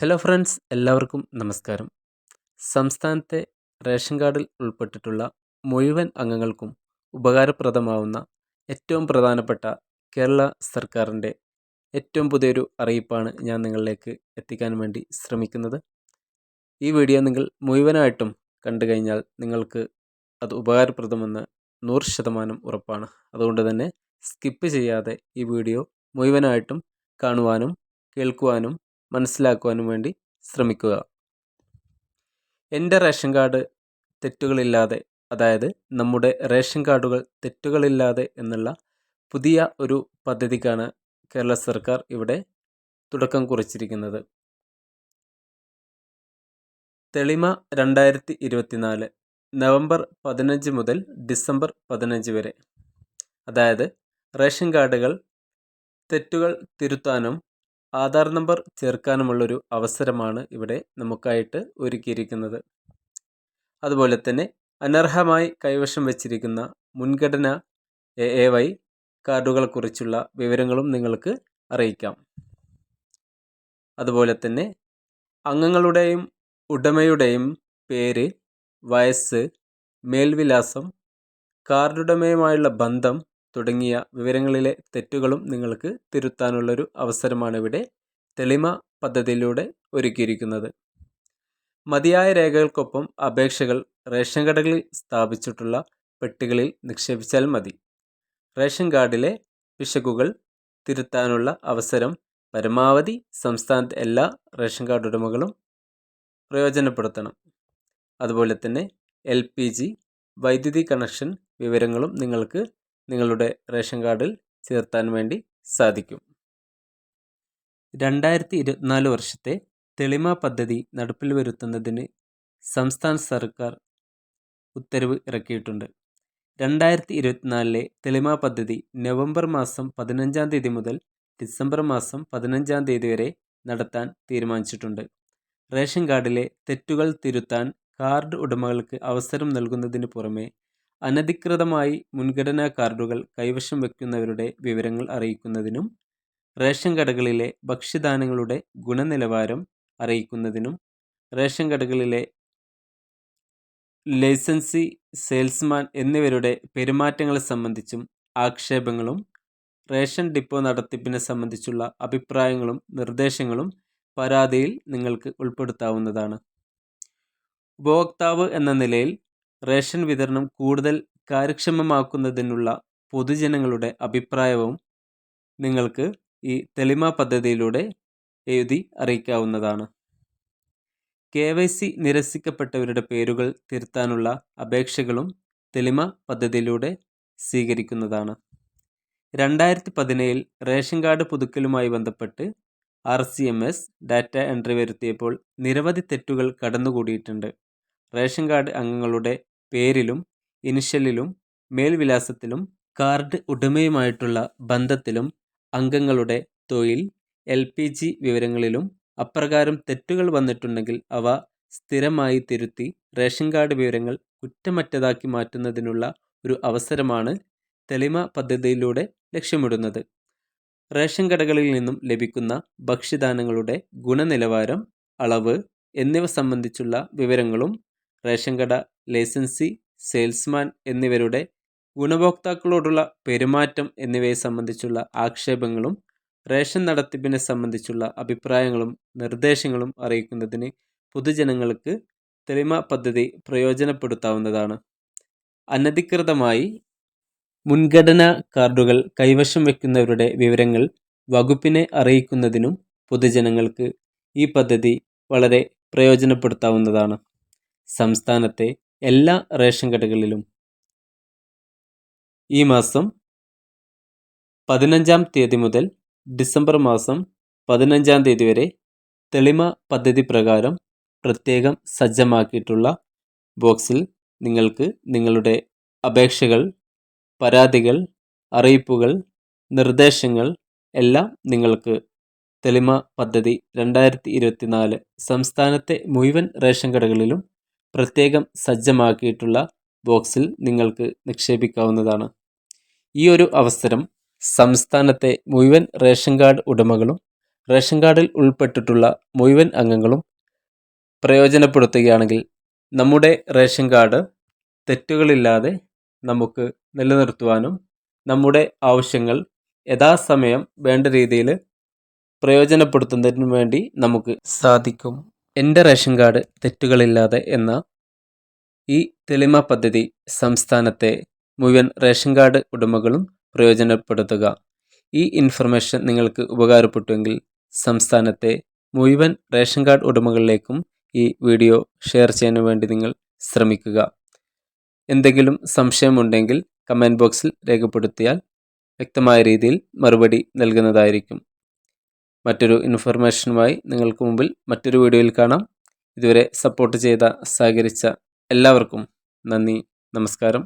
Hello friends എല്ലാവർക്കും നമസ്കാരം. സംസ്ഥാനത്തെ റേഷൻ കാർഡിൽ ഉൾപ്പെട്ടിട്ടുള്ള മുഴുവൻ അംഗങ്ങൾക്കും ഉപകാരപ്രദമാവുന്ന ഏറ്റവും പ്രധാനപ്പെട്ട കേരള സർക്കാരിന്റെ ഏറ്റവും പുതിയൊരു അറിയിപ്പാണ് ഞാൻ നിങ്ങളിലേക്ക് എത്തിക്കാൻ വേണ്ടി ശ്രമിക്കുന്നത്. ഈ വീഡിയോ നിങ്ങൾ മുഴുവനായിട്ടും കണ്ടു കഴിഞ്ഞാൽ നിങ്ങൾക്ക് അത് ഉപകാരപ്രദമെന്ന് നൂറ് ശതമാനം ഉറപ്പാണ്. അതുകൊണ്ട് തന്നെ സ്കിപ്പ് ചെയ്യാതെ ഈ വീഡിയോ മുഴുവനായിട്ടും കാണുവാനും കേൾക്കുവാനും മനസ്സിലാക്കുവാനും വേണ്ടി ശ്രമിക്കുക. എന്റെ റേഷൻ കാർഡ് തെറ്റുകളില്ലാതെ അതായത് നമ്മുടെ റേഷൻ കാർഡുകൾ തെറ്റുകളില്ലാതെ എന്നുള്ള പുതിയ ഒരു പദ്ധതിക്കാണ് കേരള സർക്കാർ ഇവിടെ തുടക്കം കുറിച്ചിരിക്കുന്നത്. തെളിമ രണ്ടായിരത്തി ഇരുപത്തിനാല് നവംബർ പതിനഞ്ച് മുതൽ ഡിസംബർ പതിനഞ്ച് വരെ. അതായത് റേഷൻ കാർഡുകൾ തെറ്റുകൾ തിരുത്താനും ആധാർ നമ്പർ ചേർക്കാനുമുള്ളൊരു അവസരമാണ് ഇവിടെ നമുക്കായിട്ട് ഒരുക്കിയിരിക്കുന്നത്. അതുപോലെ തന്നെ അനർഹമായി കൈവശം വച്ചിരിക്കുന്ന മുൻഗണന എ വൈ കാർഡുകളെക്കുറിച്ചുള്ള വിവരങ്ങളും നിങ്ങൾക്ക് അറിയിക്കാം. അതുപോലെ തന്നെ അംഗങ്ങളുടെയും ഉടമയുടെയും പേര് വയസ്സ് മേൽവിലാസം കാർഡുടമയുമായുള്ള ബന്ധം തുടങ്ങിയ വിവരങ്ങളിലെ തെറ്റുകളും നിങ്ങൾക്ക് തിരുത്താനുള്ളൊരു അവസരമാണ് ഇവിടെ തെളിമ പദ്ധതിയിലൂടെ ഒരുക്കിയിരിക്കുന്നത്. മതിയായ രേഖകൾക്കൊപ്പം അപേക്ഷകൾ റേഷൻ കടകളിൽ സ്ഥാപിച്ചിട്ടുള്ള പെട്ടികളിൽ നിക്ഷേപിച്ചാൽ മതി. റേഷൻ കാർഡിലെ പിശകുകൾ തിരുത്താനുള്ള അവസരം പരമാവധി സംസ്ഥാനത്തെ എല്ലാ റേഷൻ കാർഡ് ഉടമകളും പ്രയോജനപ്പെടുത്തണം. അതുപോലെ തന്നെ എൽ പി ജി വൈദ്യുതി കണക്ഷൻ വിവരങ്ങളും നിങ്ങൾക്ക് നിങ്ങളുടെ റേഷൻ കാർഡിൽ ചേർത്താൻ വേണ്ടി സാധിക്കും. രണ്ടായിരത്തി ഇരുപത്തിനാല് വർഷത്തെ തെളിമ പദ്ധതി നടപ്പിൽ വരുത്തുന്നതിന് സംസ്ഥാന സർക്കാർ ഉത്തരവ് ഇറക്കിയിട്ടുണ്ട്. രണ്ടായിരത്തി ഇരുപത്തിനാലിലെ തെളിമ പദ്ധതി നവംബർ മാസം പതിനഞ്ചാം തീയതി മുതൽ ഡിസംബർ മാസം പതിനഞ്ചാം തീയതി വരെ നടത്താൻ തീരുമാനിച്ചിട്ടുണ്ട്. റേഷൻ കാർഡിലെ തെറ്റുകൾ തിരുത്താൻ കാർഡ് ഉടമകൾക്ക് അവസരം നൽകുന്നതിന് പുറമെ അനധികൃതമായി മുൻഗണനാ കാർഡുകൾ കൈവശം വയ്ക്കുന്നവരുടെ വിവരങ്ങൾ അറിയിക്കുന്നതിനും റേഷൻ കടകളിലെ ഭക്ഷ്യധാന്യങ്ങളുടെ ഗുണനിലവാരം അറിയിക്കുന്നതിനും റേഷൻ കടകളിലെ ലൈസൻസി സെയിൽസ്മാൻ എന്നിവരുടെ പെരുമാറ്റങ്ങളെ സംബന്ധിച്ചും ആക്ഷേപങ്ങളും റേഷൻ ഡിപ്പോ നടത്തിപ്പിനെ സംബന്ധിച്ചുള്ള അഭിപ്രായങ്ങളും നിർദ്ദേശങ്ങളും പരാതിയിൽ നിങ്ങൾക്ക് ഉൾപ്പെടുത്താവുന്നതാണ്. ഉപഭോക്താവ് എന്ന നിലയിൽ റേഷൻ വിതരണം കൂടുതൽ കാര്യക്ഷമമാക്കുന്നതിനുള്ള പൊതുജനങ്ങളുടെ അഭിപ്രായവും നിങ്ങൾക്ക് ഈ തെളിമ പദ്ധതിയിലൂടെ എഴുതി അറിയിക്കാവുന്നതാണ്. കെ വൈ സി നിരസിക്കപ്പെട്ടവരുടെ പേരുകൾ തിരുത്താനുള്ള അപേക്ഷകളും തെളിമ പദ്ധതിയിലൂടെ സ്വീകരിക്കുന്നതാണ്. രണ്ടായിരത്തി പതിനേഴിൽ റേഷൻ കാർഡ് പുതുക്കലുമായി ബന്ധപ്പെട്ട് R C M S data entry വരുത്തിയപ്പോൾ നിരവധി തെറ്റുകൾ കടന്നുകൂടിയിട്ടുണ്ട്. റേഷൻ കാർഡ് അംഗങ്ങളുടെ പേരിലും ഇനിഷ്യലിലും മേൽവിലാസത്തിലും കാർഡ് ഉടമയുമായിട്ടുള്ള ബന്ധത്തിലും അംഗങ്ങളുടെ തൊഴിൽ എൽ പി ജി വിവരങ്ങളിലും അപ്രകാരം തെറ്റുകൾ വന്നിട്ടുണ്ടെങ്കിൽ അവ സ്ഥിരമായി തിരുത്തി റേഷൻ കാർഡ് വിവരങ്ങൾ കുറ്റമറ്റതാക്കി മാറ്റുന്നതിനുള്ള ഒരു അവസരമാണ് തെളിമ പദ്ധതിയിലൂടെ ലക്ഷ്യമിടുന്നത്. റേഷൻ കടകളിൽ നിന്നും ലഭിക്കുന്ന ഭക്ഷ്യധാന്യങ്ങളുടെ ഗുണനിലവാരം അളവ് എന്നിവ സംബന്ധിച്ചുള്ള വിവരങ്ങളും റേഷൻ കട ലൈസൻസി സെയിൽസ്മാൻ എന്നിവരുടെ ഗുണഭോക്താക്കളോടുള്ള പെരുമാറ്റം എന്നിവയെ സംബന്ധിച്ചുള്ള ആക്ഷേപങ്ങളും റേഷൻ നടത്തിപ്പിനെ സംബന്ധിച്ചുള്ള അഭിപ്രായങ്ങളും നിർദ്ദേശങ്ങളും അറിയിക്കുന്നതിന് പൊതുജനങ്ങൾക്ക് തെളിമ പദ്ധതി പ്രയോജനപ്പെടുത്താവുന്നതാണ്. അനധികൃതമായി മുൻഗണനാ കാർഡുകൾ കൈവശം വയ്ക്കുന്നവരുടെ വിവരങ്ങൾ വകുപ്പിനെ അറിയിക്കുന്നതിനും പൊതുജനങ്ങൾക്ക് ഈ പദ്ധതി വളരെ പ്രയോജനപ്പെടുത്താവുന്നതാണ്. സംസ്ഥാനത്തെ എല്ലാ റേഷൻ കടകളിലും. ഈ മാസം പതിനഞ്ചാം തീയതി മുതൽ ഡിസംബർ മാസം പതിനഞ്ചാം തീയതി വരെ തെളിമ പദ്ധതി പ്രകാരം പ്രത്യേകം സജ്ജമാക്കിയിട്ടുള്ള ബോക്സിൽ നിങ്ങൾക്ക് നിങ്ങളുടെ അപേക്ഷകൾ പരാതികൾ അറിയിപ്പുകൾ നിർദ്ദേശങ്ങൾ എല്ലാം നിങ്ങൾക്ക് തെളിമ പദ്ധതി രണ്ടായിരത്തി ഇരുപത്തിനാല് സംസ്ഥാനത്തെ മുഴുവൻ റേഷൻ കടകളിലും പ്രത്യേകം സജ്ജമാക്കിയിട്ടുള്ള ബോക്സിൽ നിങ്ങൾക്ക് നിക്ഷേപിക്കാവുന്നതാണ്. ഈ ഒരു അവസരം സംസ്ഥാനത്തെ മുഴുവൻ റേഷൻ കാർഡ് ഉടമകളും റേഷൻ കാർഡിൽ ഉൾപ്പെട്ടിട്ടുള്ള മുഴുവൻ അംഗങ്ങളും പ്രയോജനപ്പെടുത്തുകയാണെങ്കിൽ നമ്മുടെ റേഷൻ കാർഡ് തെറ്റുകളില്ലാതെ നമുക്ക് നിലനിർത്തുവാനും നമ്മുടെ ആവശ്യങ്ങൾ യഥാസമയം വേണ്ട രീതിയിൽ പ്രയോജനപ്പെടുത്തുന്നതിനു വേണ്ടി നമുക്ക് സാധിക്കും. എന്റെ റേഷൻ കാർഡ് തെറ്റുകളില്ലാതെ എന്ന ഈ തെളിമ പദ്ധതി സംസ്ഥാനത്തെ മുഴുവൻ റേഷൻ കാർഡ് ഉടമകളും പ്രയോജനപ്പെടുത്തുക. ഈ ഇൻഫർമേഷൻ നിങ്ങൾക്ക് ഉപകാരപ്പെട്ടുവെങ്കിൽ സംസ്ഥാനത്തെ മുഴുവൻ റേഷൻ കാർഡ് ഉടമകളിലേക്കും ഈ വീഡിയോ ഷെയർ ചെയ്യാൻ വേണ്ടി നിങ്ങൾ ശ്രമിക്കുക. എന്തെങ്കിലും സംശയമുണ്ടെങ്കിൽ കമന്റ് ബോക്സിൽ രേഖപ്പെടുത്തിയാൽ വ്യക്തമായ രീതിയിൽ മറുപടി നൽകുന്നതായിരിക്കും. മറ്റൊരു ഇൻഫർമേഷനുമായി നിങ്ങൾക്ക് മുമ്പിൽ മറ്റൊരു വീഡിയോയിൽ കാണാം. ഇതുവരെ സപ്പോർട്ട് ചെയ്ത സഹകരിച്ച എല്ലാവർക്കും നന്ദി നമസ്കാരം.